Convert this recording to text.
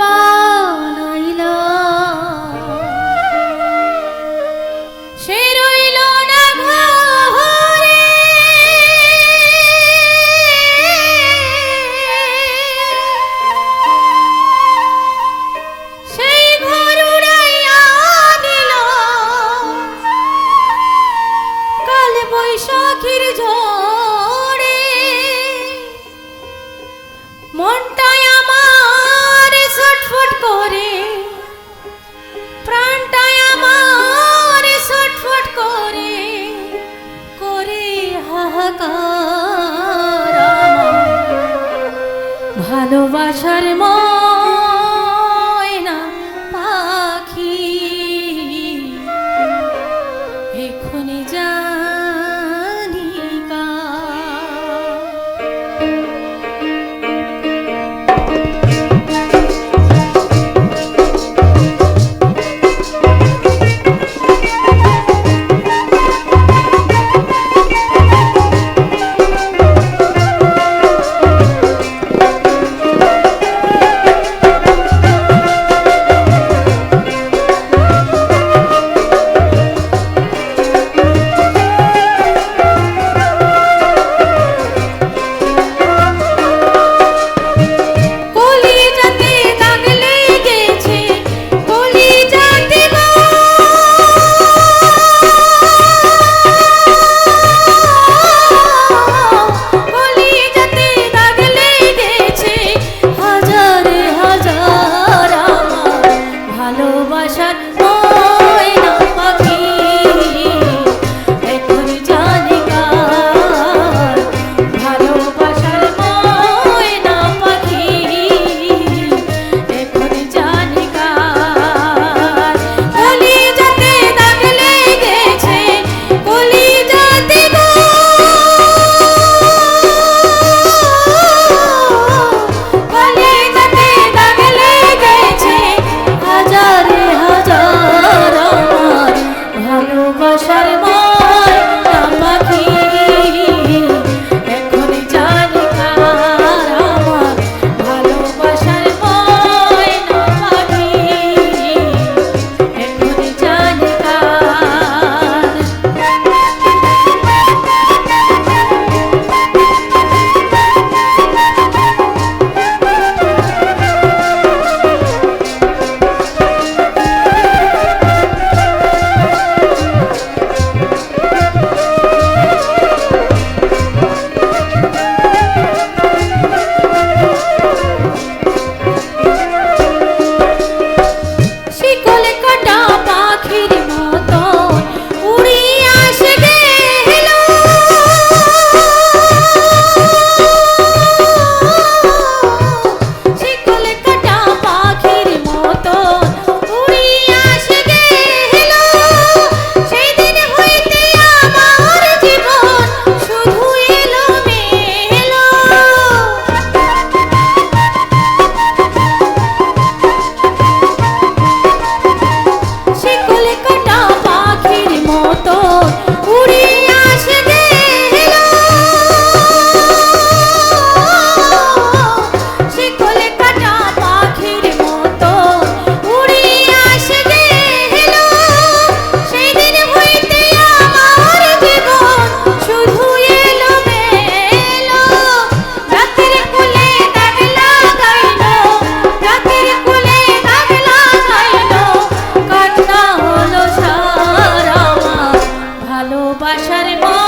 বানাইলা। সে রইল না ঘরে। সেই ঘর উড়াইয়া দিল। কাল বৈশাখীর মনটাই ভালোবাসার মন ভালোবাসার মা